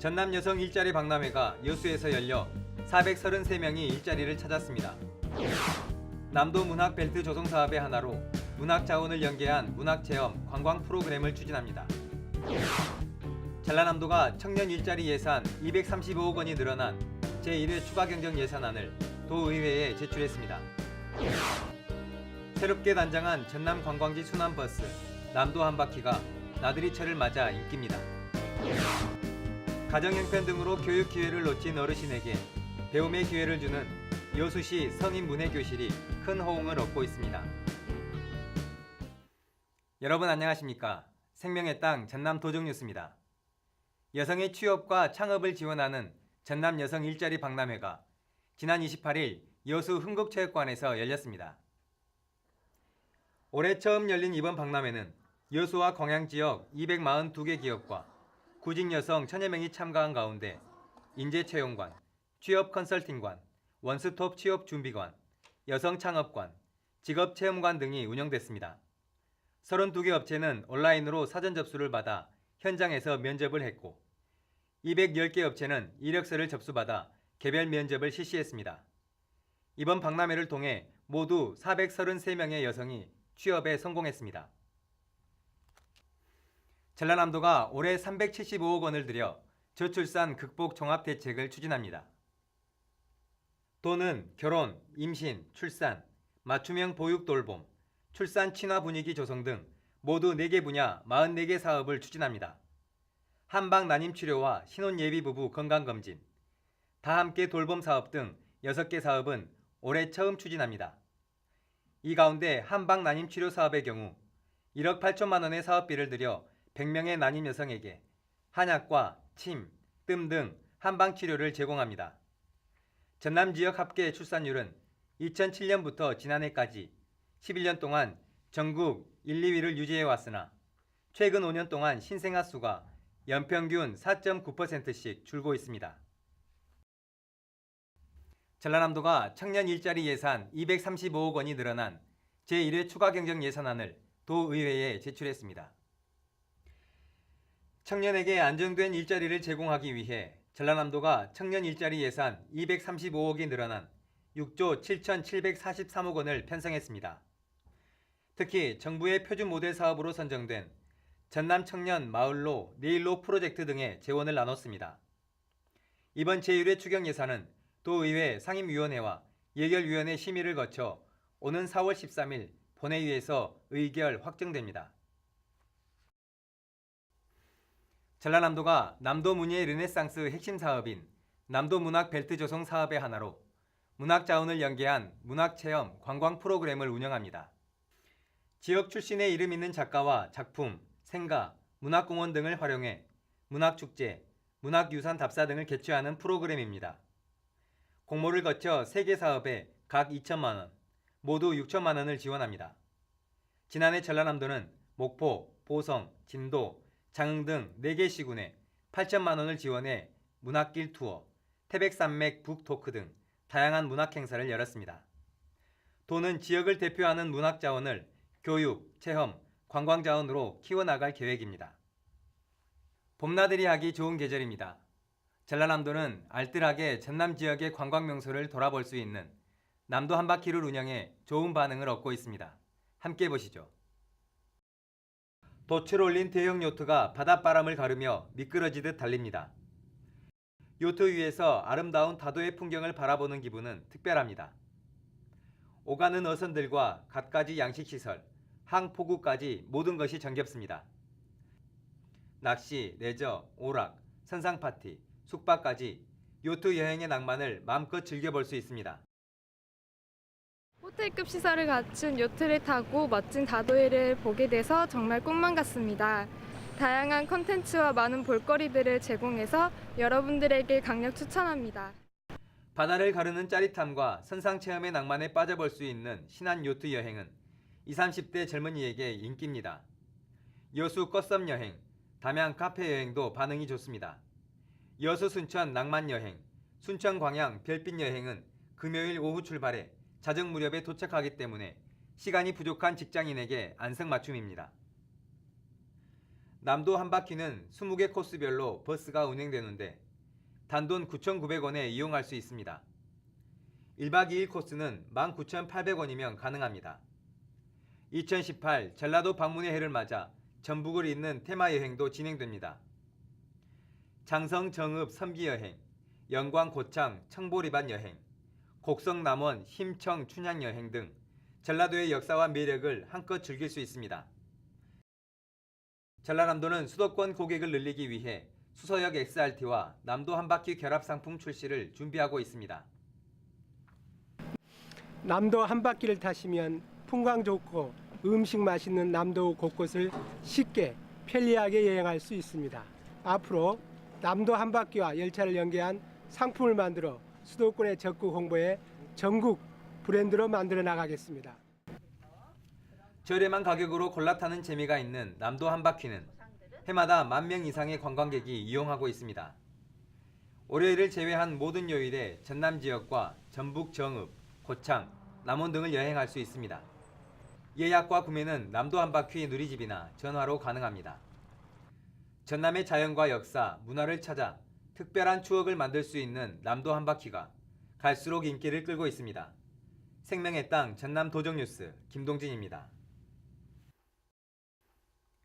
전남 여성 일자리 박람회가 여수에서 열려 433명이 일자리를 찾았습니다. 남도 문학 벨트 조성 사업의 하나로 문학 자원을 연계한 문학 체험 관광 프로그램을 추진합니다. 전라남도가 청년 일자리 예산 235억 원이 늘어난 제1회 추가 경정 예산안을 도의회에 제출했습니다. 새롭게 단장한 전남 관광지 순환버스 남도 한 바퀴가 나들이철을 맞아 인기입니다. 가정 형편 등으로 교육 기회를 놓친 어르신에게 배움의 기회를 주는 여수시 성인 문예 교실이 큰 호응을 얻고 있습니다. 여러분 안녕하십니까? 생명의 땅 전남 도정 뉴스입니다. 여성의 취업과 창업을 지원하는 전남 여성 일자리 박람회가 지난 28일 여수 흥국체육관에서 열렸습니다. 올해 처음 열린 이번 박람회는 여수와 광양 지역 242개 기업과 구직 여성 천여 명이 참가한 가운데 인재 채용관, 취업 컨설팅관, 원스톱 취업 준비관, 여성 창업관, 직업 체험관 등이 운영됐습니다. 32개 업체는 온라인으로 사전 접수를 받아 현장에서 면접을 했고 210개 업체는 이력서를 접수받아 개별 면접을 실시했습니다. 이번 박람회를 통해 모두 433명의 여성이 취업에 성공했습니다. 전라남도가 올해 375억 원을 들여 저출산 극복 종합 대책을 추진합니다. 또는 결혼, 임신, 출산, 맞춤형 보육 돌봄, 출산 친화 분위기 조성 등 모두 4개 분야 44개 사업을 추진합니다. 한방 난임 치료와 신혼 예비 부부 건강 검진, 다 함께 돌봄 사업 등 6개 사업은 올해 처음 추진합니다. 이 가운데 한방 난임 치료 사업의 경우 1억 8천만 원의 사업비를 들여 100명의 난임 여성에게 한약과 침, 뜸 등 한방 치료를 제공합니다. 전남 지역 합계 출산율은 2007년부터 지난해까지 11년 동안 전국 1, 2위를 유지해 왔으나 최근 5년 동안 신생아 수가 연평균 4.9%씩 줄고 있습니다. 전라남도가 청년 일자리 예산 235억 원이 늘어난 제1회 추가 경정 예산안을 도의회에 제출했습니다. 청년에게 안정된 일자리를 제공하기 위해 전라남도가 청년 일자리 예산 235억이 늘어난 6조 7,743억 원을 편성했습니다. 특히 정부의 표준 모델 사업으로 선정된 전남 청년 마을로 내일로 프로젝트 등의 재원을 나눴습니다. 이번 제1회 추경 예산은 도의회 상임위원회와 예결위원회 심의를 거쳐 오는 4월 13일 본회의에서 의결 확정됩니다. 전라남도가 남도 문예 르네상스 핵심 사업인 남도 문학 벨트 조성 사업의 하나로 문학 자원을 연계한 문학 체험 관광 프로그램을 운영합니다. 지역 출신의 이름 있는 작가와 작품, 생가, 문학공원 등을 활용해 문학축제, 문학유산 답사 등을 개최하는 프로그램입니다. 공모를 거쳐 3개 사업에 각 2천만 원, 모두 6천만 원을 지원합니다. 지난해 전라남도는 목포, 보성, 진도, 장흥 등 4개 시군에 8천만 원을 지원해 문학길 투어, 태백산맥 북토크 등 다양한 문학 행사를 열었습니다. 도는 지역을 대표하는 문학 자원을 교육, 체험, 관광 자원으로 키워나갈 계획입니다. 봄나들이 하기 좋은 계절입니다. 전라남도는 알뜰하게 전남 지역의 관광 명소를 돌아볼 수 있는 남도 한 바퀴를 운영해 좋은 반응을 얻고 있습니다. 함께 보시죠. 돛을 올린 대형 요트가 바닷바람을 가르며 미끄러지듯 달립니다. 요트 위에서 아름다운 다도의 풍경을 바라보는 기분은 특별합니다. 오가는 어선들과 갖가지 양식시설, 항포구까지 모든 것이 정겹습니다. 낚시, 레저, 오락, 선상파티, 숙박까지 요트 여행의 낭만을 마음껏 즐겨볼 수 있습니다. 호텔급 시설을 갖춘 요트를 타고 멋진 다도해를 보게 돼서 정말 꿈만 같습니다. 다양한 컨텐츠와 많은 볼거리들을 제공해서 여러분들에게 강력 추천합니다. 바다를 가르는 짜릿함과 선상 체험의 낭만에 빠져볼 수 있는 신안 요트 여행은 20, 30대 젊은이에게 인기입니다. 여수 꽃섬 여행, 담양 카페 여행도 반응이 좋습니다. 여수 순천 낭만 여행, 순천 광양 별빛 여행은 금요일 오후 출발해 자정 무렵에 도착하기 때문에 시간이 부족한 직장인에게 안성맞춤입니다. 남도 한 바퀴는 20개 코스별로 버스가 운행되는데 단돈 9,900원에 이용할 수 있습니다. 1박 2일 코스는 19,800원이면 가능합니다. 2018 전라도 방문의 해를 맞아 전북을 잇는 테마 여행도 진행됩니다. 장성 정읍 섬기 여행, 영광 고창 청보리반 여행, 곡성 남원 힘청 춘향 여행 등 전라도의 역사와 매력을 한껏 즐길 수 있습니다. 전라남도는 수도권 고객을 늘리기 위해 수서역 XRT와 남도 한바퀴 결합 상품 출시를 준비하고 있습니다. 남도 한 바퀴를 타시면 풍광 좋고 음식 맛있는 남도 곳곳을 쉽게 편리하게 여행할 수 있습니다. 앞으로 남도 한 바퀴와 열차를 연계한 상품을 만들어 수도권의 적극 홍보에 전국 브랜드로 만들어 나가겠습니다. 저렴한 가격으로 골라 타는 재미가 있는 남도 한 바퀴는 해마다 만 명 이상의 관광객이 이용하고 있습니다. 월요일을 제외한 모든 요일에 전남 지역과 전북 정읍, 고창, 남원 등을 여행할 수 있습니다. 예약과 구매는 남도 한 바퀴 누리집이나 전화로 가능합니다. 전남의 자연과 역사, 문화를 찾아 특별한 추억을 만들 수 있는 남도 한 바퀴가 갈수록 인기를 끌고 있습니다. 생명의 땅 전남 도정뉴스 김동진입니다.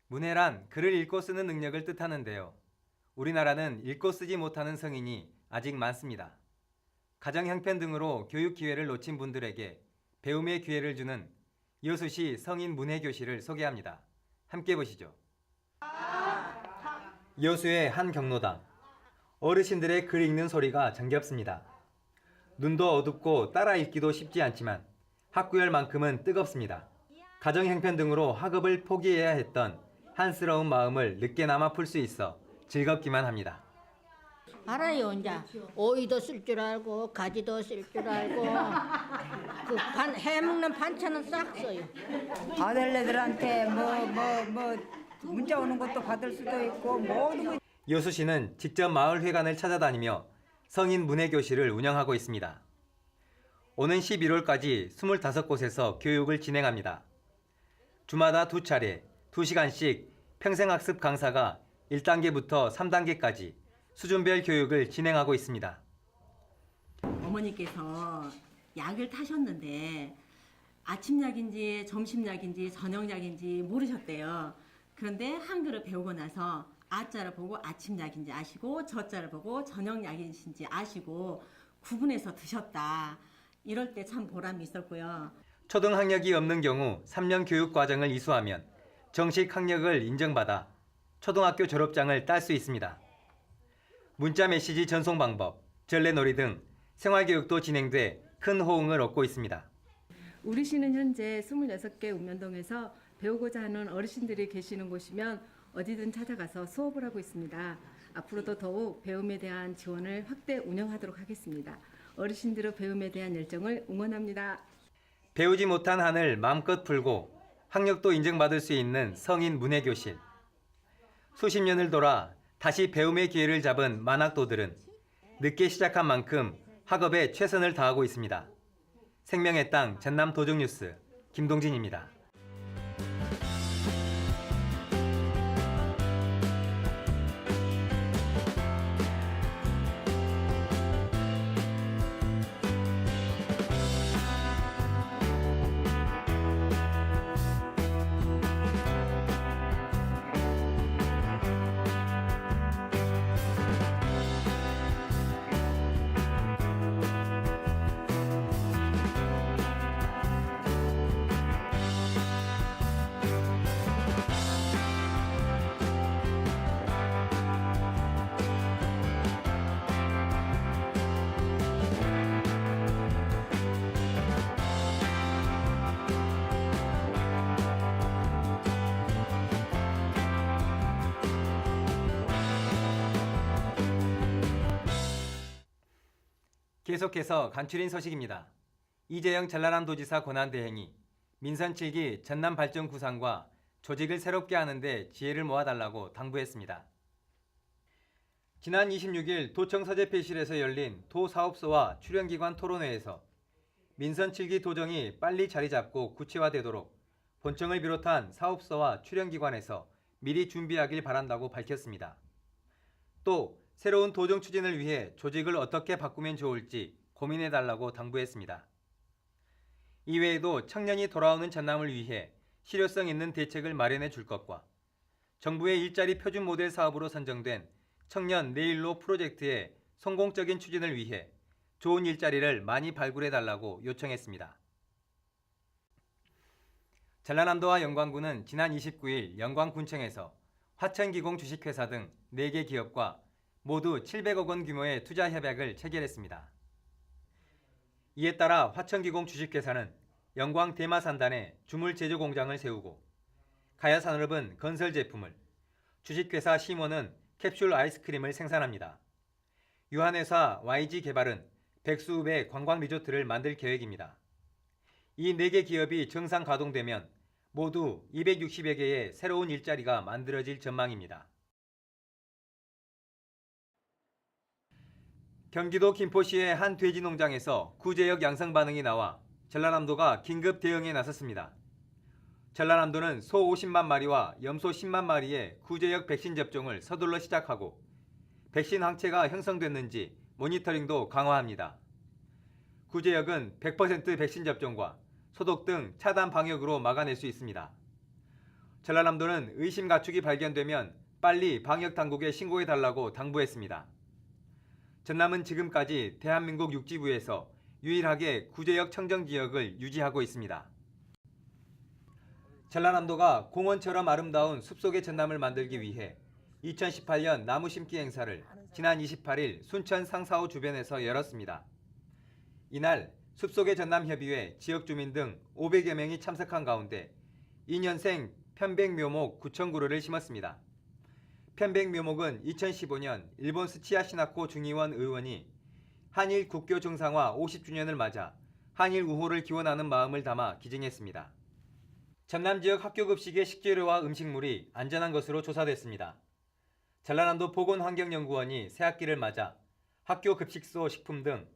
문해란 글을 읽고 쓰는 능력을 뜻하는데요. 우리나라는 읽고 쓰지 못하는 성인이 아직 많습니다. 가정 형편 등으로 교육 기회를 놓친 분들에게 배움의 기회를 주는 여수시 성인 문해 교실을 소개합니다. 함께 보시죠. 여수의 한 경로당. 어르신들의 글 읽는 소리가 정겹습니다. 눈도 어둡고 따라 읽기도 쉽지 않지만 학구열만큼은 뜨겁습니다. 가정 형편 등으로 학업을 포기해야 했던 한스러운 마음을 늦게나마 풀 수 있어 즐겁기만 합니다. 알아요, 이제 오이도 쓸 줄 알고 가지도 쓸 줄 알고 그 반, 해먹는 반찬은 싹 써요. 아들네들한테 뭐 뭐 뭐 문자 오는 것도 받을 수도 있고 모든 거 여수시는 직접 마을 회관을 찾아다니며 성인 문해 교실을 운영하고 있습니다. 오는 11월까지 25곳에서 교육을 진행합니다. 주마다 두 차례, 2시간씩 평생학습 강사가 1단계부터 3단계까지 수준별 교육을 진행하고 있습니다. 어머니께서 약을 타셨는데 아침약인지 점심약인지 저녁약인지 모르셨대요. 그런데 한글을 배우고 나서 아자를 보고 아침약인지 아시고 저자를 보고 저녁약인지 아시고 구분해서 드셨다. 이럴 때 참 보람이 있었고요. 초등 학력이 없는 경우 3년 교육 과정을 이수하면 정식 학력을 인정받아 초등학교 졸업장을 딸 수 있습니다. 문자 메시지 전송 방법, 전래놀이 등 생활교육도 진행돼 큰 호응을 얻고 있습니다. 우리 시는 현재 26개 읍면동에서 배우고자 하는 어르신들이 계시는 곳이면 어디든 찾아가서 수업을 하고 있습니다. 앞으로도 더욱 배움에 대한 지원을 확대 운영하도록 하겠습니다. 어르신들의 배움에 대한 열정을 응원합니다. 배우지 못한 한을 마음껏 풀고 학력도 인정받을 수 있는 성인 문해교실. 수십 년을 돌아 다시 배움의 기회를 잡은 만학도들은 늦게 시작한 만큼 학업에 최선을 다하고 있습니다. 생명의 땅 전남 도정뉴스 김동진입니다. 계속해서 간추린 소식입니다. 이재영 전라남 도지사 권한대행이 민선 7기 전남 발전 구상과 조직을 새롭게 하는데 지혜를 모아달라고 당부했습니다. 지난 26일 도청 서재폐실에서 열린 도 사업소와 출연기관 토론회에서 민선 7기 도정이 빨리 자리 잡고 구체화되도록 본청을 비롯한 사업소와 출연기관에서 미리 준비하길 바란다고 밝혔습니다. 또 새로운 도정 추진을 위해 조직을 어떻게 바꾸면 좋을지 고민해달라고 당부했습니다. 이외에도 청년이 돌아오는 전남을 위해 실효성 있는 대책을 마련해 줄 것과 정부의 일자리 표준 모델 사업으로 선정된 청년 내일로 프로젝트의 성공적인 추진을 위해 좋은 일자리를 많이 발굴해 달라고 요청했습니다. 전라남도와 영광군은 지난 29일 영광군청에서 화천기공 주식회사 등 4개 기업과 모두 700억 원 규모의 투자 협약을 체결했습니다. 이에 따라 화천기공 주식회사는 영광 대마산단에 주물 제조 공장을 세우고 가야산업은 건설 제품을, 주식회사 시몬은 캡슐 아이스크림을 생산합니다. 유한회사 YG 개발은 백수읍에 관광 리조트를 만들 계획입니다. 이 4개 기업이 정상 가동되면 모두 260여 개의 새로운 일자리가 만들어질 전망입니다. 경기도 김포시의 한 돼지 농장에서 구제역 양성 반응이 나와 전라남도가 긴급 대응에 나섰습니다. 전라남도는 소 50만 마리와 염소 10만 마리의 구제역 백신 접종을 서둘러 시작하고 백신 항체가 형성됐는지 모니터링도 강화합니다. 구제역은 100% 백신 접종과 소독 등 차단 방역으로 막아낼 수 있습니다. 전라남도는 의심 가축이 발견되면 빨리 방역 당국에 신고해 달라고 당부했습니다. 전남은 지금까지 대한민국 육지부에서 유일하게 구제역 청정 지역을 유지하고 있습니다. 전라남도가 공원처럼 아름다운 숲속의 전남을 만들기 위해 2018년 나무 심기 행사를 지난 28일 순천 상사호 주변에서 열었습니다. 이날 숲속의 전남협의회 지역 주민 등 500여 명이 참석한 가운데 2년생 편백묘목 9,000그루를 심었습니다. 편백 묘목은 2015년 일본 스치야 시나코 중의원 의원이 한일 국교 정상화 50주년을 맞아 한일 우호를 기원하는 마음을 담아 기증했습니다. 전남 지역 학교 급식의 식재료와 음식물이 안전한 것으로 조사됐습니다. 전라남도 보건환경연구원이 새학기를 맞아 학교 급식소 식품 등